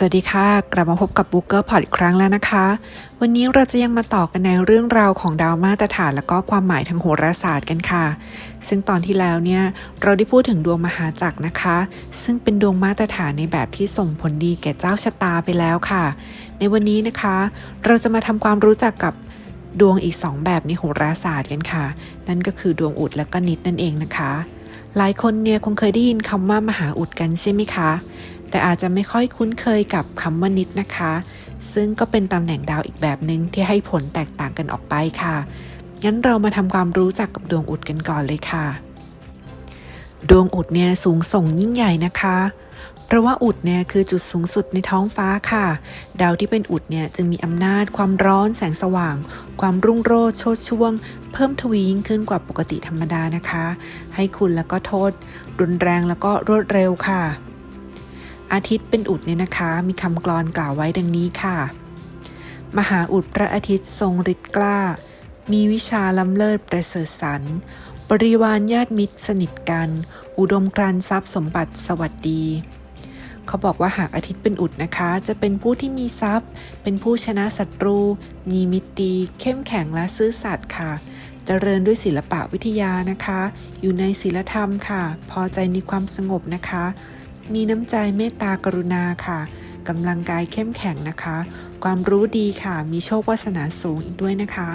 สวัสดีค่ะ กลับมาพบกับบุ๊กเกอร์พอดอีกครั้งแล้วนะคะ วันนี้เราจะยังมาต่อกันในเรื่องราวของดาวมาตรฐาน และก็ความหมายทางโหราศาสตร์กันค่ะ ซึ่งตอนที่แล้วเนี่ยเราได้พูดถึงดวงมหาจักรนะคะ ซึ่งเป็นดวงมาตรฐานในแบบที่ส่งผลดีแก่เจ้าชะตาไปแล้วค่ะ ในวันนี้นะคะ เราจะมาทำความรู้จักกับดวงอีก 2 แบบในโหราศาสตร์กันค่ะ นั่นก็คือดวงอุดและก็นิดนั่นเองนะคะ หลายคนเนี่ยคงเคยได้ยินคำว่ามหาอุดกันใช่ไหมคะ แต่อาจจะไม่ค่อยคุ้นเคยกับคำว่านิดนะคะ ซึ่งก็เป็นตำแหน่งดาวอีกแบบหนึ่งที่ให้ผลแตกต่างกันออกไปค่ะ งั้นเรามาทำความรู้จักกับดวงอุดกันก่อนเลยค่ะ ดวงอุดเนี่ยสูงส่งยิ่งใหญ่นะคะเพราะว่าอุดเนี่ยคือจุดสูงสุดในท้องฟ้าค่ะ ดาวที่เป็นอุดเนี่ยจึงมีอำนาจความร้อนแสงสว่าง ความรุ่งโรจน์โชดช่วง เพิ่มทวียิ่งขึ้นกว่าปกติธรรมดานะคะ ให้คุณแล้วก็โทษ รุนแรงแล้วก็รวดเร็วค่ะ อาทิตย์เป็นอุดเนี่ยนะคะ มีคำกลอนกล่าวไว้ดังนี้ค่ะ มหาอุดพระอาทิตย์ทรงฤทธิ์กล้า มีวิชาล้ำเลิศประเสริฐสรรค์บริวารญาติมิตรสนิทกัน อุดมกรันทรัพย์สมบัติสวัสดี เขาบอกว่าหากอาทิตย์เป็นอุดนะคะ จะเป็นผู้ที่มีทรัพย์ เป็นผู้ชนะศัตรู มีมิตรดีเข้มแข็งและซื่อสัตย์ค่ะเจริญด้วยศิลปะวิทยานะคะ อยู่ในศีลธรรมค่ะ พอใจในความสงบนะคะ มีน้ำใจเมตตากรุณาค่ะกำลังกายเข้มแข็งนะคะ ความรู้ดีค่ะ มีโชควาสนาสูงอีกด้วยนะคะ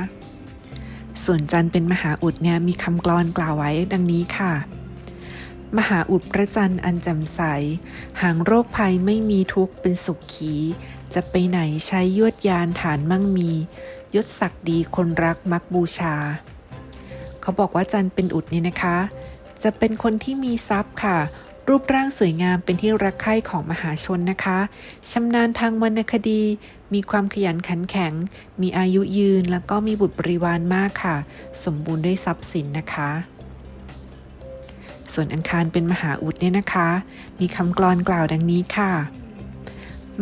ส่วนจันเป็นมหาอุดเนี่ยมีคำกลอนกล่าวไว้ดังนี้ค่ะ มหาอุดพระจันทร์อันแจ่มใสหางโรคภัยไม่มีทุกข์เป็นสุขขี จะไปไหนใช้ยวดยานฐานมั่งมี ยศศักดิ์ดีคนรักมักบูชา เขาบอกว่าจันเป็นอุดนี่นะคะ จะเป็นคนที่มีทรัพย์ค่ะ รูปร่างสวยงามเป็นที่รักใคร่ของมหาชนนะคะชำนาญทางวรรณคดี มีความขยันขันแข็ง มีอายุยืนแล้วก็มีบุตรบริวารมากค่ะ สมบูรณ์ด้วยทรัพย์สินนะคะ ส่วนอังคารเป็นมหาอุดเนี่ยนะคะ มีคำกลอนกล่าวดังนี้ค่ะ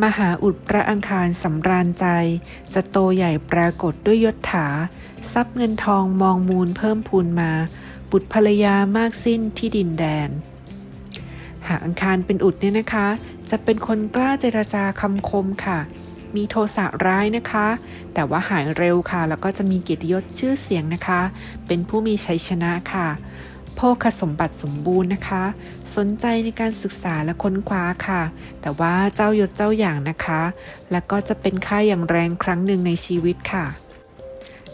มหาอุดพระอังคารสำราญใจ จะโตใหญ่ปรากฏด้วยยศถา ทรัพย์เงินทองมองมูลเพิ่มพูนมา บุตรภรรยามากสิ้นที่ดินแดนากอังคารเป็นอุดเนี่ยนะคะ จะเป็นคนกล้าเจรจาคำคมค่ะ มีโทสะร้ายนะคะ แต่ว่าหายเร็วค่ะ แล้วก็จะมีเกียรติยศชื่อเสียงนะคะ เป็นผู้มีชัยชนะค่ะโภคสมบัติสมบูรณ์นะคะ สนใจในการศึกษาและค้นคว้าค่ะ แต่ว่าเจ้ายศเจ้าอย่างนะคะ แล้วก็จะเป็นค่ายอย่างแรงครั้งหนึ่งในชีวิตค่ะ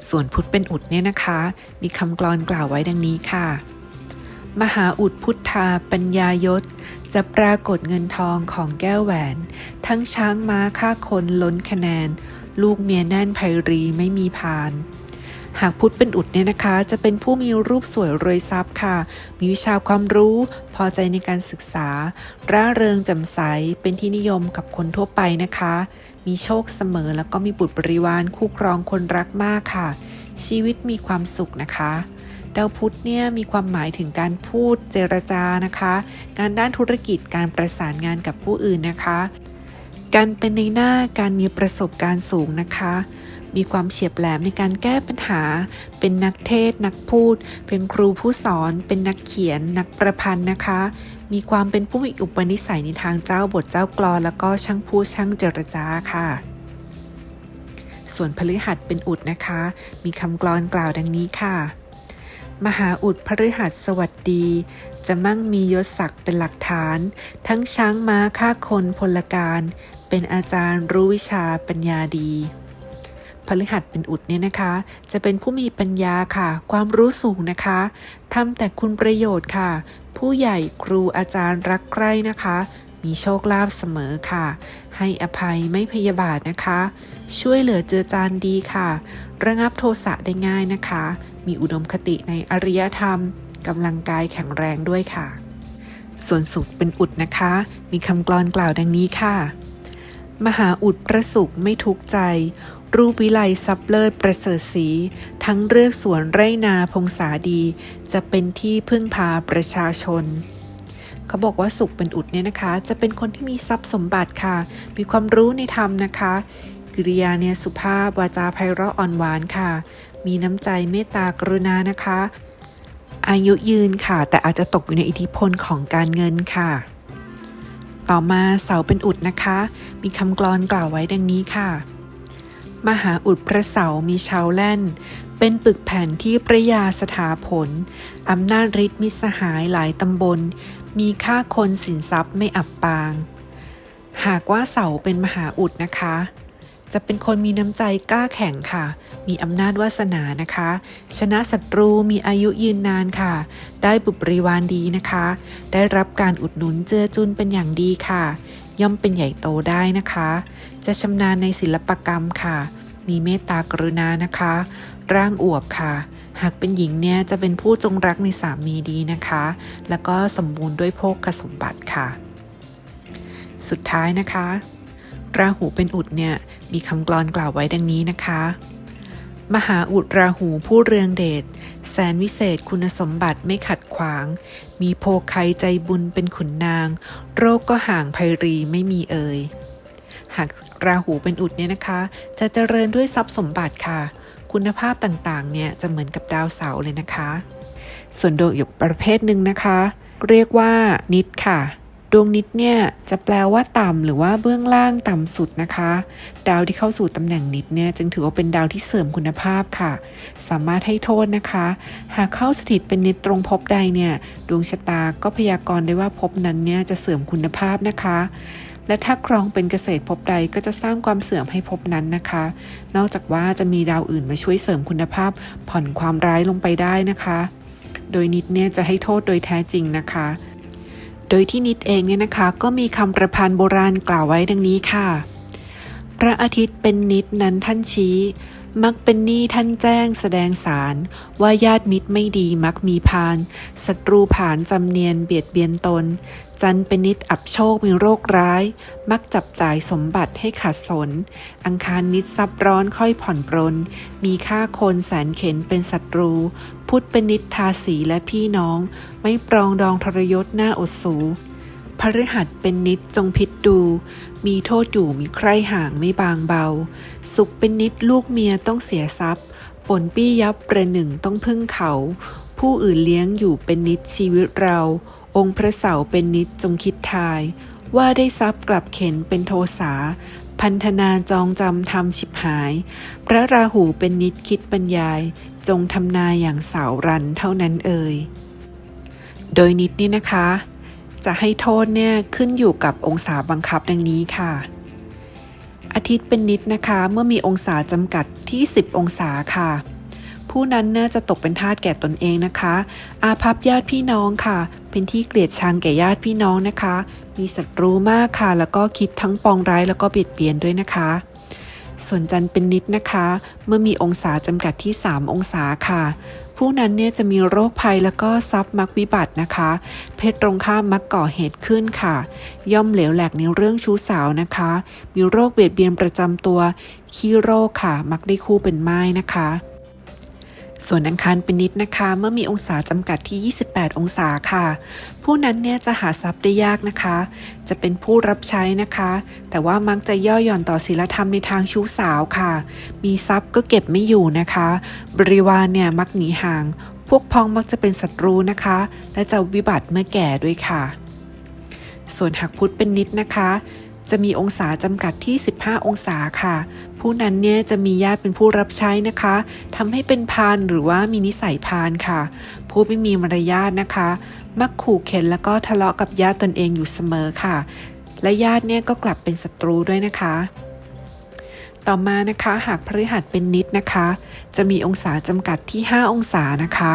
ส่วนพุทธเป็นอุดเนี่ยนะคะ มีคำกลอนกล่าวไว้ดังนี้ค่ะ มหาอุดพุทธาปัญญายศ จะปรากฏเงินทองของแก้วแหวน ทั้งช้างม้าฆ่าคนล้นคะแนน ลูกเมียแน่นไพรีไม่มีพาน หากพุทธเป็นอุดเนี่ยนะคะ จะเป็นผู้มีรูปสวยรวยทรัพย์ค่ะ มีวิชาความรู้ พอใจในการศึกษา ร่าเริงแจ่มใส เป็นที่นิยมกับคนทั่วไปนะคะ มีโชคเสมอแล้วก็มีบุตรบริวารคู่ครองคนรักมากค่ะ ชีวิตมีความสุขนะคะ ดาวพุธเนี่ยมีความหมายถึงการพูดเจรจานะคะการด้านธุรกิจการประสานงานกับผู้อื่นนะคะ การเป็นในหน้าการมีประสบการณ์สูงนะคะ มีความเฉียบแหลมในการแก้ปัญหา เป็นนักเทศน์นักพูด เป็นครูผู้สอน เป็นนักเขียน นักประพันธ์นะคะ มีความเป็นผู้มีอุปนิสัยในทางเจ้าบทเจ้ากลอนแล้วก็ช่างพูดช่างเจรจาค่ะส่วนพฤหัสเป็นอุดนะคะ มีคำกลอนกล่าวดังนี้ค่ะ มหาอุดพฤหัสสวัสดี จะมั่งมียศศักดิ์เป็นหลักฐาน ทั้งช้างม้าฆ่าคนพลการ เป็นอาจารย์รู้วิชาปัญญาดีพฤหัสเป็นอุดเนี่ยนะคะ จะเป็นผู้มีปัญญาค่ะ ความรู้สูงนะคะทำแต่คุณประโยชน์ค่ะ ผู้ใหญ่ครูอาจารย์รักใคร่นะคะ มีโชคลาภเสมอค่ะ ให้อภัยไม่พยาบาทนะคะ ช่วยเหลือเจือจานดีค่ะ ระงับโทสะได้ง่ายนะคะ มีอุดมคติในอริยธรรมกำลังกายแข็งแรงด้วยค่ะ ส่วนสุขเป็นอุดนะคะ มีคำกลอนกล่าวดังนี้ค่ะ มหาอุดประสุขไม่ทุกใจ รูปวิไลซับเลิศประเสริฐสีทั้งเลือกสวนไร่นาพงษาดี จะเป็นที่พึ่งพาประชาชนเขาบอกว่าสุขเป็นอุดเนี่ยนะคะ จะเป็นคนที่มีทรัพย์สมบัติค่ะ มีความรู้ในธรรมนะคะ กิริยาเนี่ยสุภาพวาจาไพเราะอ่อนหวานค่ะ มีน้ำใจเมตตากรุณานะคะ อายุยืนค่ะ แต่อาจจะตกอยู่ในอิทธิพลของการเงินค่ะ ต่อมาเสาเป็นอุดนะคะ มีคำกลอนกล่าวไว้ดังนี้ค่ะ มหาอุดพระเสามีชาวแล่น เป็นปึกแผ่นที่ประยาสถาผลอำนาจฤทธิ์มิสหายหลายตำบล มีค่าคนสินทรัพย์ไม่อับปาง หากว่าเสาเป็นมหาอุดนะคะ จะเป็นคนมีน้ำใจกล้าแข่งค่ะ มีอำนาจวาสนานะคะ ชนะศัตรูมีอายุยืนนานค่ะ ได้บุปริวารดีนะคะ ได้รับการอุดหนุนเจือจุนเป็นอย่างดีค่ะ ย่อมเป็นใหญ่โตได้นะคะ จะชำนาญในศิลปกรรมค่ะ มีเมตตากรุณานะคะ ร่างอวบค่ะ หากเป็นหญิงเนี่ยจะเป็นผู้จงรักในสามีดีนะคะ แล้วก็สมบูรณ์ด้วยโภคสมบัติค่ะ สุดท้ายนะคะ ราหูเป็นอุดเนี่ยมีคำกลอนกล่าวไว้ดังนี้นะคะ มหาอุดราหูผู้เรืองเดชแสนวิเศษคุณสมบัติไม่ขัดขวาง มีโภคัยใจบุญเป็นขุนนาง โรคก็ห่างภัยรีไม่มีเอ่ยหากราหูเป็นอุดเนี่ยนะคะ จะเจริญด้วยทรัพย์สมบัติค่ะ คุณภาพต่างๆ เนี่ยจะเหมือนกับดาวเสาเลยนะคะ ส่วนดวงอีกประเภทหนึ่งนะคะ เรียกว่านิดค่ะ ดวงนิดเนี่ยจะแปลว่าต่ำหรือว่าเบื้องล่างต่ำสุดนะคะ ดาวที่เข้าสู่ตำแหน่งนิดเนี่ยจึงถือว่าเป็นดาวที่เสริมคุณภาพค่ะ สามารถให้โทษนะคะ หากเข้าสถิตเป็นนิดตรงภพใดเนี่ยดวงชะตาก็พยากรณ์ได้ว่าภพนั้นเนี่ยจะเสริมคุณภาพนะคะและถ้าครองเป็นเกษตรภพใดก็จะสร้างความเสื่อมให้ภพนั้นนะคะ นอกจากว่าจะมีดาวอื่นมาช่วยเสริมคุณภาพ ผ่อนความร้ายลงไปได้นะคะ โดยนิดเนี่ยจะให้โทษโดยแท้จริงนะคะ โดยที่นิดเองเนี่ยนะคะก็มีคำประพันธ์โบราณกล่าวไว้ดังนี้ค่ะ พระอาทิตย์เป็นนิดนั้นท่านชี้ มักเป็นหนี้ท่านแจ้งแสดงสาร ว่าญาติมิตรไม่ดีมักมีพานศัตรูผานจำเนียนเบียดเบียนตน จันเป็นนิดอับโชคมีโรคร้าย มักจับจ่ายสมบัติให้ขาดสน อังคารนิดซับร้อนค่อยผ่อนปรน มีค่าคนแสนเข็นเป็นศัตรู พุทธเป็นนิดทาสีและพี่น้อง ไม่ปรองดองทรยศหน้าอดสู พฤหัสเป็นนิดจงพิษดู มีโทษอยู่มีใครห่างไม่บางเบา สุขเป็นนิดลูกเมียต้องเสียทรัพย์ผลปี้ยับประหนึ่งต้องพึ่งเขา ผู้อื่นเลี้ยงอยู่เป็นนิดชีวิตเรา องค์พระเสาเป็นนิดจงคิดทาย ว่าได้ทรัพย์กลับเข็นเป็นโทสาพันธนาจองจำทำฉิบหาย พระราหูเป็นนิดคิดบรรยาย จงทำนายอย่างสาวรันเท่านั้นเอ่ยโดยนิดนี่นะคะ จะให้โทษเนี่ยขึ้นอยู่กับองศาบังคับดังนี้ค่ะ อาทิตย์เป็นนิดนะคะ เมื่อมีองศาจำกัดที่ 10 องศาค่ะ ผู้นั้นน่าจะตกเป็นทาสแก่ตนเองนะคะ อาภัพญาติพี่น้องค่ะ เป็นที่เกลียดชังแก่ญาติพี่น้องนะคะ มีศัตรูมากค่ะ แล้วก็คิดทั้งปองร้ายแล้วก็เบียดเบียนด้วยนะคะส่วนจันทร์เป็นนิดนะคะ เมื่อมีองศาจำกัดที่ 3 องศาค่ะ ผู้นั้นเนี่ยจะมีโรคภัยแล้วก็ทรัพย์มักวิบัตินะคะ เพศตรงข้ามมักก่อเหตุขึ้นค่ะ ย่อมเหลวแหลกในเรื่องชู้สาวนะคะ มีโรคเบียดเบียนประจำตัว ขี้โรคค่ะ มักได้คู่เป็นไม้นะคะ ส่วนอังคารเป็นนิดนะคะ เมื่อมีองศาจำกัดที่ 28 องศาค่ะ ผู้นั้นเนี่ยจะหาทรัพย์ได้ยากนะคะ จะเป็นผู้รับใช้นะคะ แต่ว่ามักจะย่อหย่อนต่อศีลธรรมในทางชู้สาวค่ะ มีทรัพย์ก็เก็บไม่อยู่นะคะ บริวารเนี่ยมักหนีห่าง พวกพ้องมักจะเป็นศัตรูนะคะ และจะวิบัติเมื่อแก่ด้วยค่ะ ส่วนหากพุธเป็นนิดนะคะ จะมีองศาจำกัดที่ 15 องศาค่ะ ผู้นั้นเนี่ยจะมีญาติเป็นผู้รับใช้นะคะทำให้เป็นพานหรือว่ามีนิสัยพานค่ะ ผู้ไม่มีมารยาทนะคะ มักขู่เข็นแล้วก็ทะเลาะกับญาติตนเองอยู่เสมอค่ะ และญาติเนี่ยก็กลับเป็นศัตรูด้วยนะคะต่อมานะคะหากพฤหัสเป็นนิดนะคะ จะมีองศาจำกัดที่ 5 องศานะคะ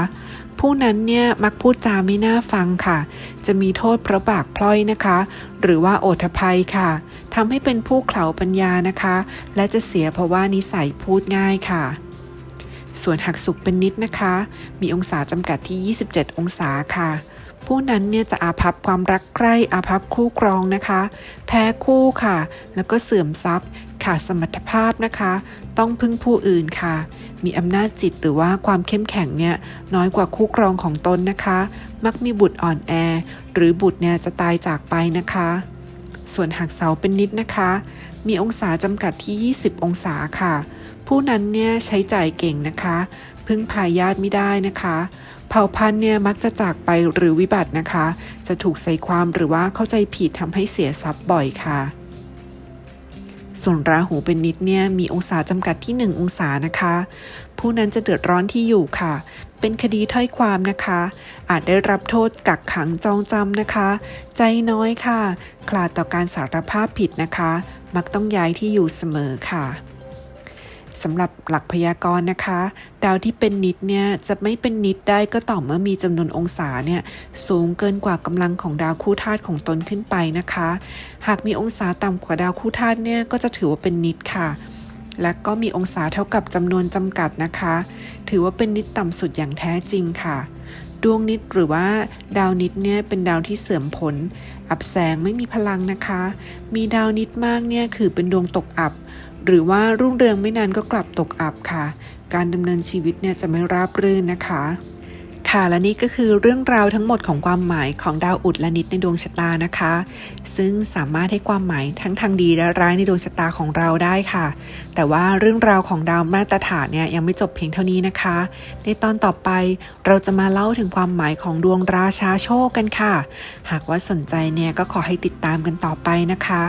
ผู้นั้นเนี่ยมักพูดจาไม่น่าฟังค่ะ จะมีโทษเพราะปากพล่อยนะคะ หรือว่าโอทภัยค่ะทำให้เป็นผู้เขลาปัญญานะคะ และจะเสียเพราะว่านิสัยพูดง่ายค่ะส่วนหักสุขเป็นนิดนะคะ มีองศาจำกัดที่ 27 องศาค่ะ ผู้นั้นเนี่ยจะอาภัพความรักใคร่อาภัพคู่ครองนะคะ แพ้คู่ค่ะ แล้วก็เสื่อมทรัพย์ ขาดสมรรถภาพนะคะ ต้องพึ่งผู้อื่นค่ะ มีอำนาจจิตหรือว่าความเข้มแข็งเนี่ยน้อยกว่าคู่ครองของตนนะคะ มักมีบุตรอ่อนแอ หรือบุตรเนี่ยจะตายจากไปนะคะ ส่วนหากเสาเป็นนิดนะคะ มีองศาจำกัดที่ 20 องศาค่ะ ผู้นั้นเนี่ยใช้จ่ายเก่งนะคะ พึ่งพาญาติไม่ได้นะคะเผ่าพันธุ์เนี่ยมักจะจากไปหรือวิบัตินะคะ จะถูกใส่ความหรือว่าเข้าใจผิดทำให้เสียทรัพย์บ่อยค่ะ ส่วนราหูเป็นนิดเนี่ยมีองศาจำกัดที่ 1 องศานะคะ ผู้นั้นจะเดือดร้อนที่อยู่ค่ะ เป็นคดีถ้อยความนะคะ อาจได้รับโทษกักขังจองจำนะคะ ใจน้อยค่ะ คลาดต่อการสารภาพผิดนะคะ มักต้องย้ายที่อยู่เสมอค่ะ สำหรับหลักพยากรณ์นะคะ ดาวที่เป็นนิดเนี่ยจะไม่เป็นนิดได้ก็ต่อเมื่อมีจำนวนองศาเนี่ยสูงเกินกว่ากำลังของดาวคู่ธาตุของตนขึ้นไปนะคะ หากมีองศาต่ำกว่าดาวคู่ธาตุเนี่ยก็จะถือว่าเป็นนิดค่ะ และก็มีองศาเท่ากับจำนวนจำกัดนะคะ ถือว่าเป็นนิดต่ำสุดอย่างแท้จริงค่ะดวงนิดหรือว่าดาวนิดเนี่ยเป็นดาวที่เสื่อมผล อับแสงไม่มีพลังนะคะ มีดาวนิดมากเนี่ยคือเป็นดวงตกอับ หรือว่ารุ่งเรืองไม่นานก็กลับตกอับค่ะ การดำเนินชีวิตเนี่ยจะไม่ราบรื่นนะคะ ค่ะและนี่ก็คือเรื่องราวทั้งหมดของความหมายของดาวอุดและนิดในดวงชะตานะคะ ซึ่งสามารถให้ความหมายทั้งทางดีและร้ายในดวงชะตาของเราได้ค่ะ แต่ว่าเรื่องราวของดาวมาตรฐานเนี่ยยังไม่จบเพียงเท่านี้นะคะ ในตอนต่อไปเราจะมาเล่าถึงความหมายของดวงราชาโชคกันค่ะ หากว่าสนใจเนี่ยก็ขอให้ติดตามกันต่อไปนะคะ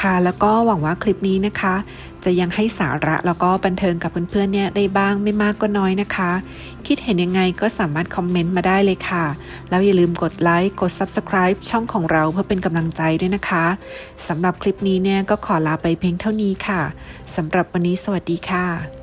ค่ะ แล้วก็หวังว่าคลิปนี้นะคะ จะยังให้สาระแล้วก็บันเทิงกับเพื่อนๆเนี่ยได้บ้างไม่มากก็น้อยนะคะ คิดเห็นยังไงก็สามารถคอมเมนต์มาได้เลยค่ะ แล้วอย่าลืมกดไลค์กด Subscribe ช่องของเราเพื่อเป็นกำลังใจด้วยนะคะสำหรับคลิปนี้เนี่ยก็ขอลาไปเพียงเท่านี้ค่ะสำหรับวันนี้สวัสดีค่ะ